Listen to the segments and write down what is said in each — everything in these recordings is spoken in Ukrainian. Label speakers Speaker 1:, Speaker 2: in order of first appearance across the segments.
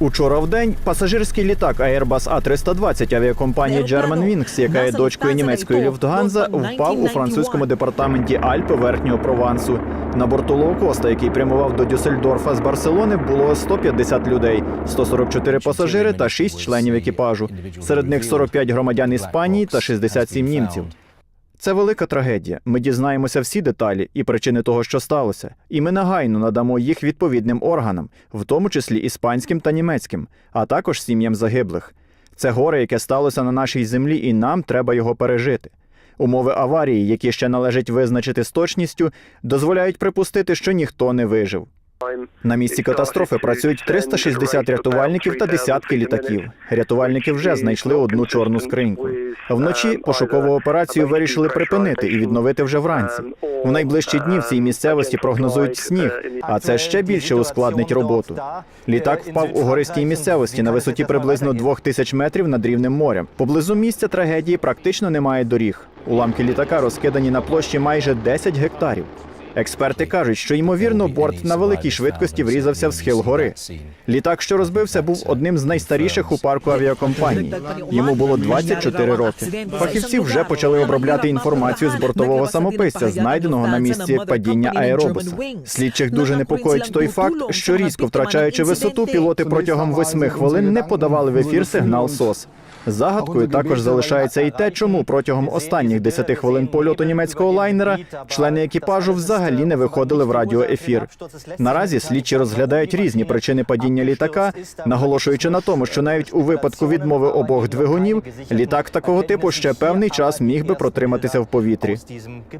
Speaker 1: Учора в день пасажирський літак Airbus A320 авіакомпанії Germanwings, яка є дочкою німецької Люфтганза, впав у французькому департаменті Альпи Верхнього Провансу. На борту лоукоста, який прямував до Дюссельдорфа з Барселони, було 150 людей, 144 пасажири та 6 членів екіпажу. Серед них 45 громадян Іспанії та 67 німців. Це велика трагедія. Ми дізнаємося всі деталі і причини того, що сталося, і ми негайно надамо їх відповідним органам, в тому числі іспанським та німецьким, а також сім'ям загиблих. Це горе, яке сталося на нашій землі, і нам треба його пережити. Умови аварії, які ще належить визначити з точністю, дозволяють припустити, що ніхто не вижив. На місці катастрофи працюють 360 рятувальників та десятки літаків. Рятувальники вже знайшли одну чорну скриньку. Вночі пошукову операцію вирішили припинити і відновити вже вранці. У найближчі дні в цій місцевості прогнозують сніг, а це ще більше ускладнить роботу. Літак впав у гористій місцевості на висоті приблизно 2000 метрів над рівнем моря. Поблизу місця трагедії практично немає доріг. Уламки літака розкидані на площі майже 10 гектарів. Експерти кажуть, що ймовірно борт на великій швидкості врізався в схил гори. Літак, що розбився, був одним з найстаріших у парку авіакомпаній. Йому було 24 роки. Фахівці вже почали обробляти інформацію з бортового самописця, знайденого на місці падіння аеробуса. Слідчих дуже непокоїть той факт, що різко втрачаючи висоту, пілоти протягом восьми хвилин не подавали в ефір сигнал СОС. Загадкою також залишається і те, чому протягом останніх 10 хвилин польоту німецького лайнера члени екіпажу взагалі не виходили в радіоефір. Наразі слідчі розглядають різні причини падіння літака, наголошуючи на тому, що навіть у випадку відмови обох двигунів літак такого типу ще певний час міг би протриматися в повітрі.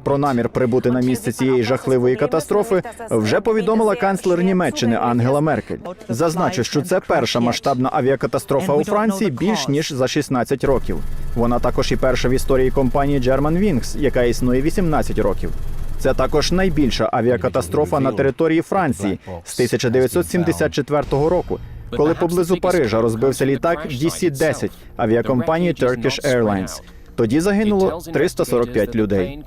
Speaker 1: Про намір прибути на місце цієї жахливої катастрофи вже повідомила канцлер Німеччини Ангела Меркель. Зазначу, що це перша масштабна авіакатастрофа у Франції більш ніж за 16 років. Вона також і перша в історії компанії Germanwings, яка існує 18 років. Це також найбільша авіакатастрофа на території Франції з 1974 року, коли поблизу Парижа розбився літак DC-10 авіакомпанії Turkish Airlines. Тоді загинуло 345 людей.